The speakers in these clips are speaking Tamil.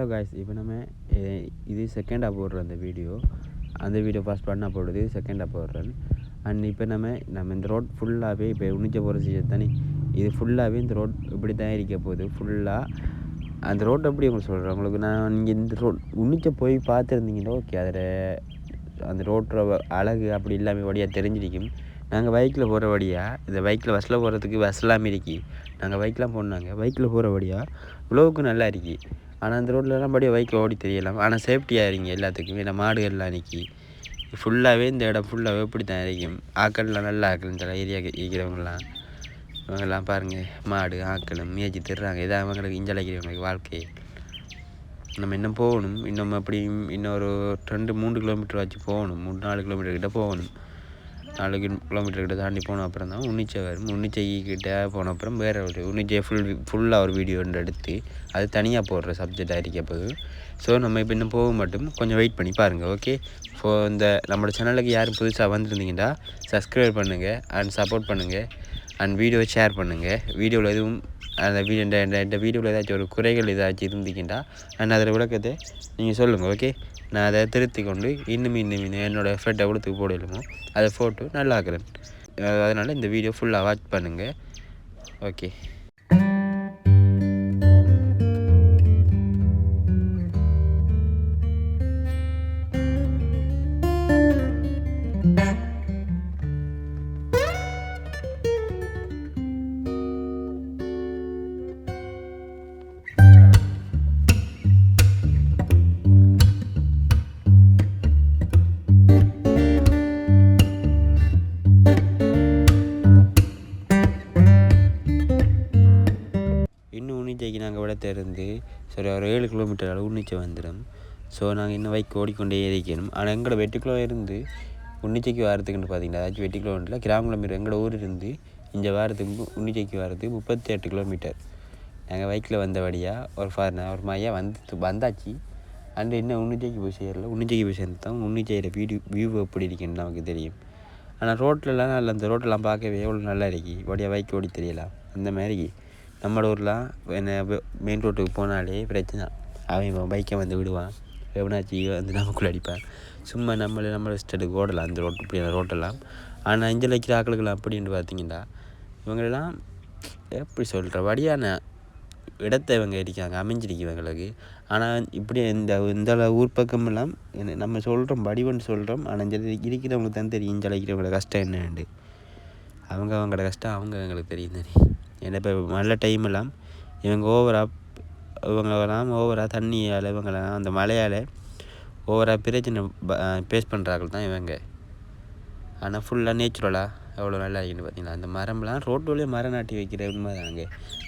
ஹலோ காய்ஸ் இப்போ நம்ம இது செகண்டாக போடுற அந்த வீடியோ அந்த வீடியோ ஃபஸ்ட் பண்ணால் போடுறது செகண்டாக போடுறேன் அண்ட் இப்போ நம்ம நம்ம இந்த ரோட் ஃபுல்லாகவே இப்போ உணிச்ச போகிற சீசன் தானே? இது ஃபுல்லாகவே இந்த ரோட் இப்படி தான் இருக்க போகுது. ஃபுல்லாக அந்த ரோட் எப்படி உங்களுக்கு சொல்கிறேன் உங்களுக்கு நான் நீங்கள் இந்த ரோட் உன்னிச்ச போய் பார்த்துருந்தீங்கன்னா ஓகே அதில் அந்த ரோட்டோட அழகு அப்படி இல்லாமல் வழியாக தெரிஞ்சிருக்கும். நாங்கள் பைக்கில் போகிற வழியாக இந்த பைக்கில் பஸ்ஸில் போகிறதுக்கு பஸ் இல்லாமல் இருக்கி. நாங்கள் பைக்கெலாம் போனாங்க. பைக்கில் போகிற வழியாக இவ்வளோவுக்கு நல்லா இருக்கி. ஆனால் அந்த ரோட்லலாம் படியாக பைக்கில் ஓடி தெரியலாம். ஆனால் சேஃப்டியாக இருங்க எல்லாத்துக்குமே. இல்லை மாடுகள்லாம் நிற்கி ஃபுல்லாகவே இந்த இடம் ஃபுல்லாகவே இப்படி தான் இருக்கும். ஆக்கள்லாம் நல்லா ஆக்கள் சொல்ல ஏரியா இருக்கிறவங்கலாம். இவங்கெல்லாம் பாருங்கள் மாடு ஆக்களும் மேய்ச்சி திடுறாங்க இதான் அவங்களுக்கு இஞ்சலைக்கிறவங்களுக்கு வாழ்க்கை. நம்ம இன்னும் போகணும். இன்னும் அப்படியும் இன்னொரு ரெண்டு மூணு கிலோமீட்டர் வச்சு போகணும். மூணு நாலு கிலோமீட்டர் கிட்டே போகணும். நாலு கிலோ- கிலோமீட்டர் கிட்ட தாண்டி போன அப்புறம் தான் உன்னிச்சை வரும். உன்னிச்சை கிட்டே போன அப்புறம் வேறு ஒரு உன்னிச்சை ஃபுல் ஃபுல்லாக ஒரு வீடியோ ஒன்று எடுத்து அது தனியாக போடுற சப்ஜெக்டாக இருக்க போது ஸோ நம்ம இப்போ இன்னும் போக மட்டும். கொஞ்சம் வெயிட் பண்ணி பாருங்கள் ஓகே ஸோ இந்த நம்மளோட சேனலுக்கு யாரும் புதுசாக வந்திருந்தீங்கன்னா சப்ஸ்கிரைப் பண்ணுங்கள் அண்ட் சப்போர்ட் பண்ணுங்கள் அண்ட் வீடியோ ஷேர் பண்ணுங்கள் வீடியோவில் எதுவும் அந்த வீடியோ இந்த இந்த வீடியோவில் ஏதாச்சும் ஒரு குறைகள் ஏதாச்சும் இருந்தீங்கன்னா அண்ட் அதில் விளக்கத்தை நீங்கள் சொல்லுங்கள் ஓகே நான் அதை திருத்தி கொண்டு இன்னும் இன்னும் இன்னும் என்னோடய எஃபர்ட் கொடுத்து போடலுமோ அதை ஃபோட்டோ நல்லா ஆக்குறேன் அதனால் இந்த வீடியோ ஃபுல்லாக வாட்ச் பண்ணுங்கள் ஓகே இன்னும் நாங்கள் விட சரி ஒரு ஏழு கிலோமீட்டர் அளவு உன்னிச்சை வந்துடும் ஸோ நாங்கள் இன்னும் வைக்க ஓடிக்கொண்டே இருக்கணும் ஆனால் எங்களோட வெட்டுக்குள்ளே இருந்து உன்னிச்சைக்கு வரதுக்குன்னு பார்த்தீங்கன்னா அதாச்சும் வெட்டி கிலோமீட்டரில் கிராம கிலோமீட்டர் எங்களோட ஊர் இருந்து இங்கே வாரத்துக்கு உன்னிச்சைக்கு வரது முப்பத்தி எட்டு கிலோமீட்டர் நாங்கள் பைக்கில் வந்தபடியாக ஒரு ஃபார் ஒரு மையாக வந்து வந்தாச்சு. அண்டு இன்னும் உன்னிச்சைக்கு போய் சேரல. உன்னிச்சைக்கு போய் சேர்ந்து தான் உன்னிச்சையில் வீடியோ வியூ எப்படி இருக்குன்னு நமக்கு தெரியும். ஆனால் ரோட்டிலலாம் நல்லா அந்த ரோட்டெல்லாம் பார்க்கவே எவ்வளோ நல்லா இருக்கு. வடியாக பைக் ஓடி தெரியலாம். அந்த மாதிரி நம்ம ஊரில் என்ன மெயின் ரோட்டுக்கு போனாலே பிரச்சனை. அவன் பைக்கை வந்து விடுவான். எவனாச்சி வந்து நமக்குள்ள அடிப்பான். சும்மா நம்மளை நம்மளை இஷ்டத்துக்கு ஓடலாம் அந்த ரோட்டு இப்படியான ரோட்டெல்லாம் ஆனால் இங்கே வைக்கிற ஆக்களுக்கெல்லாம் அப்படின்னு பார்த்தீங்கன்னா இவங்களெல்லாம் எப்படி சொல்கிற வழியான இடத்தை இவங்க இருக்காங்க அமைஞ்சிருக்கு இவங்களுக்கு. ஆனால் இப்படி இந்த இந்த அளவு ஊர் பக்கமெல்லாம் என்ன- நம்ம சொல்கிறோம் வடிவன் சொல்கிறோம் ஆனால் இந்த இருக்கிறவங்களுக்கு தான் தெரியும் இஞ்சல் இருக்கிறவங்களோட கஷ்டம் என்னென்னு அவங்க அவங்களோட கஷ்டம் அவங்க அவங்களுக்கு தெரியும் தெரியும் ஏன்னா இப்போ மழை டைமெல்லாம் இவங்க ஓவராக இவங்கெல்லாம் ஓவராக தண்ணியால் இவங்கெல்லாம் அந்த மழையால் ஓவராக பிரச்சனை பேஸ் பண்ணுறாங்க தான் இவங்க. ஆனால் ஃபுல்லாக நேச்சுரலாக எவ்வளோ நல்லா இருக்குன்னு பார்த்தீங்களா? அந்த மரம்லாம் ரோட்டு மரம் நாட்டி வைக்கிற உண்மை தாங்க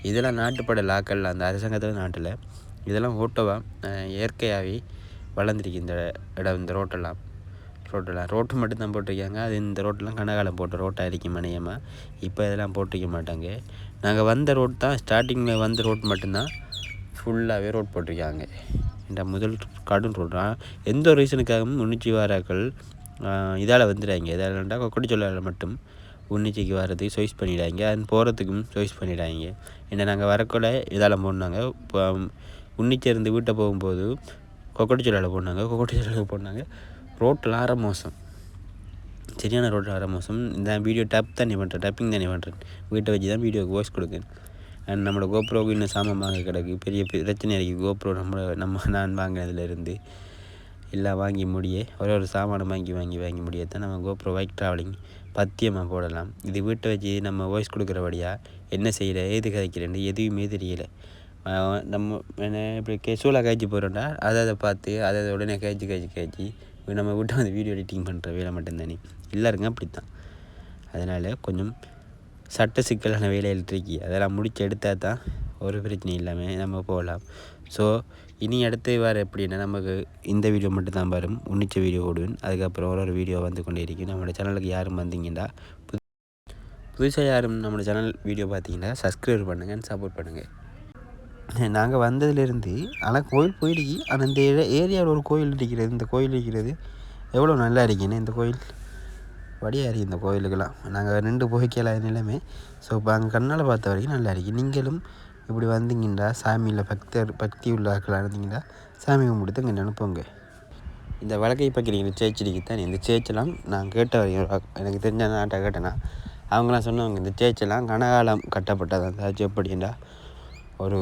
இதெல்லாம் நாட்டுப்பட லாக்கள் அந்த அரசாங்கத்தில் நாட்டில். இதெல்லாம் ஓட்டோவாக இயற்கையாகவே வளர்ந்துருக்கு இந்த இடம் இந்த ரோட்டெல்லாம் ரோட்டெல்லாம் ரோட்டு மட்டும் தான் போட்டிருக்காங்க. அது இந்த ரோட்டெல்லாம் கனகாலம் போட்ட ரோட்டாக இருக்கும் மணியமாக இப்போ இதெல்லாம் போட்டிருக்க மாட்டாங்க. நாங்கள் வந்த ரோட் தான் ஸ்டார்டிங்கில் வந்த ரோட் மட்டும்தான் ஃபுல்லாகவே ரோட் போட்டிருக்காங்க. இந்த முதல் கடும் ரோட் எந்த ஒரு ரீசனுக்காகவும் உன்னிச்சி வாராக்கள் இதால் வந்துடுறாங்க இதால்ண்டா கொக்கடி சொல்லால் மட்டும் உன்னிச்சிக்கு வர்றதுக்கு சாய்ஸ் பண்ணிடுறாங்க அண்ட் போகிறதுக்கும் சாய்ஸ் பண்ணிடுறாங்க ஏன்னா நாங்கள் வரக்குள்ள இதால் போனாங்க. இப்போ உன்னிச்சி இருந்து வீட்டை போகும்போது கொக்கடி சொல்லால் போனாங்க. கொக்கடி சொல்லால் போனாங்க. ரோட்டில் ஆற மோசம். சரியான ரோட்டில் வர மோசம். இந்த வீடியோ டப் நீ பண்ணுறேன் டப்பிங் நீ பண்ணுறேன் வீட்டை வச்சு தான் வீடியோக்கு வாய்ஸ் கொடுக்கேன். அண்ட் நம்மளோட கோப்ரோவுக்கு இன்னும் சாமான் வாங்க கிடக்கு. பெரிய பெரிய பிரச்சனை இருக்குது கோப்ரோ நம்ம நம்ம நான் வாங்கினதுலேருந்து எல்லாம் வாங்கி முடிய ஒரே ஒரு சாமானை வாங்கி வாங்கி வாங்கி முடிய தான் நம்ம கோப்ரோ பைக் ட்ராவலிங் பத்தியமாக போடலாம். இது வீட்டை வச்சு நம்ம வாய்ஸ் கொடுக்குறபடியாக என்ன செய்கிற ஏது கதைக்கிறேன்னு எதுவுமே தெரியலை. நம்ம என்ன இப்படி கேஷுவலாக காய்ச்சி போகிறோம்டா அதை அதை பார்த்து அதை அதை உடனே காய்ச்சி காய்ச்சி காய்ச்சி நம்ம விட்டு வந்து வீடியோ எடிட்டிங் பண்ணுற வேலை மட்டும்தானே. எல்லாருங்க அப்படி தான் அதனால் கொஞ்சம் சட்ட சிக்கலான வேலையில் இருக்கி அதெல்லாம் முடிச்சு எடுத்தால் தான் ஒரு பிரச்சனையும் இல்லாமல் நம்ம போகலாம். ஸோ இனி அடுத்து வேறு எப்படின்னா நமக்கு இந்த வீடியோ மட்டும் தான் வரும். உன்னிச்ச வீடியோ ஓடுவேன். அதுக்கப்புறம் ஒரு ஒரு வீடியோ வந்து கொண்டே இருக்கும். நம்மளோட சேனலுக்கு யாரும் வந்தீங்கன்னா புது புதுசாக யாரும் நம்மளோட சேனல் வீடியோ பார்த்தீங்கன்னா சப்ஸ்கிரைப் பண்ணுங்கள் சப்போர்ட் பண்ணுங்கள் நாங்கள் வந்ததுலேருந்து ஆனால் கோயில் போயிடுச்சு. ஆனால் இந்த ஏரியாவில் ஒரு கோயில் இருக்கிறது இந்த கோயில் இருக்கிறது எவ்வளோ நல்லா இருக்குன்னு இந்த கோயில். வடியாக இருக்குது இந்த கோயிலுக்கெல்லாம். நாங்கள் நின்று போய்க்கல நிலைமை. ஸோ இப்போ அங்கே கண்ணால் பார்த்த வரைக்கும் நல்லா இருக்குது நீங்களும் இப்படி வந்தீங்கன்னா சாமியில் பக்தர் பக்தி உள்ளாக்களாக இருந்தீங்கன்னா சாமி கும்பிட்டு இங்கே அனுப்புங்க இந்த வழக்கை பார்க்குறீங்க இந்த தான் இந்த சேர்ச்செல்லாம் நான் கேட்ட வரையும் எனக்கு தெரிஞ்ச நாட்டை கேட்டேன்னா அவங்களாம் சொன்னவங்க இந்த சேர்ச்செல்லாம் கனகாலம் கட்டப்பட்டதான் அந்த ஆச்சு எப்படின்னா ஒரு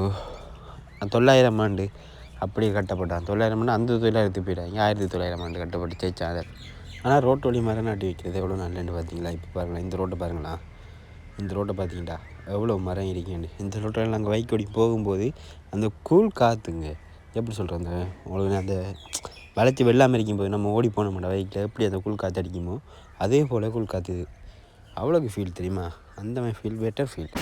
தொள்ளாயிரம் ஆண்டு அப்படி கட்டப்பட்டான். தொள்ளாயிரம் ஆண்டு அந்த தொள்ளாயிரத்து போயிட்டாங்க ஆயிரத்தி தொள்ளாயிரம் ஆண்டு கட்டப்பட்டு சேர்ச்சா ஆனால் ரோட்டு வழி மரம் நாட்டி வைக்கிறது எவ்வளோ நல்லன்னு பார்த்தீங்களா இப்போ பாருங்களேன் இந்த ரோட்டை பாருங்களா இந்த ரோட்டை பார்த்தீங்களா எவ்வளோ மரம் இருக்கேன்னு. இந்த ரோட்டில் நாங்கள் வைக்கோடி போகும்போது அந்த கூழ் காற்றுங்க எப்படி சொல்கிறது அந்த உங்களுக்கு அந்த வளைச்சி வெள்ளாமல் இருக்கும்போது நம்ம ஓடி போன மாட்டோம் எப்படி அந்த கூழ் காற்று அடிக்குமோ அதே போல் கூழ் காற்று அவ்வளோக்கு ஃபீல் தெரியுமா? அந்த மாதிரி ஃபீல் பெட்டர் ஃபீல்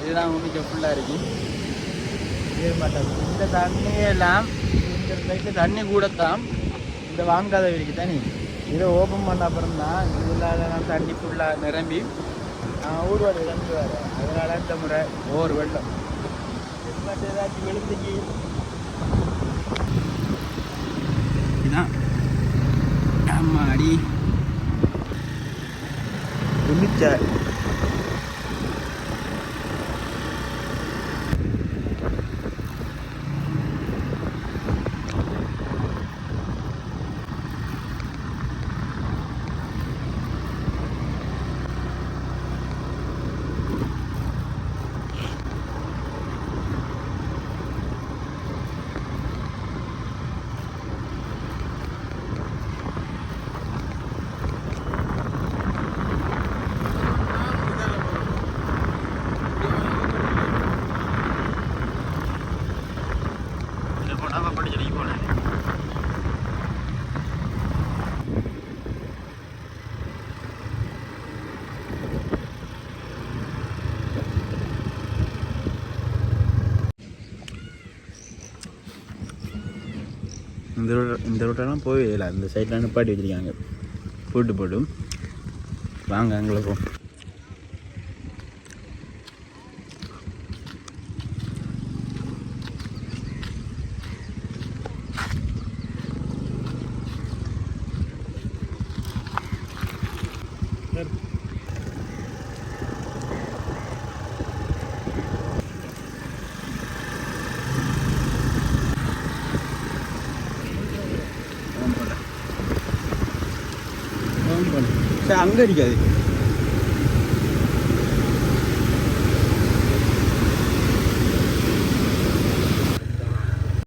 இதுதான் உண்ணிச்ச ஃபுல்லாக இருக்கு இது மட்டும் இந்த தண்ணியெல்லாம் இந்த சைட்டில் தண்ணி கூடத்தான் இந்த வாங்காத இருக்கு தண்ணி. இதை ஓப்பன் பண்ண அப்புறம் தான் இதில் தண்ணி ஃபுல்லாக நிரம்பி ஊர்வலம் தண்ணி வர அதனால இந்த முறை ஒவ்வொரு வெள்ளம். இது மட்டும் ஏதாச்சும் விழுந்துக்கு இதான் ஆமாடி உன்னிச்சா இந்த ரோட் இந்த ரோட்டெல்லாம் போய் இல்லை. இந்த சைடில் நிப்பாட்டி வச்சுருக்காங்க. போட்டு போட்டும் வாங்க அங்கே சரி அங்கே இருக்காது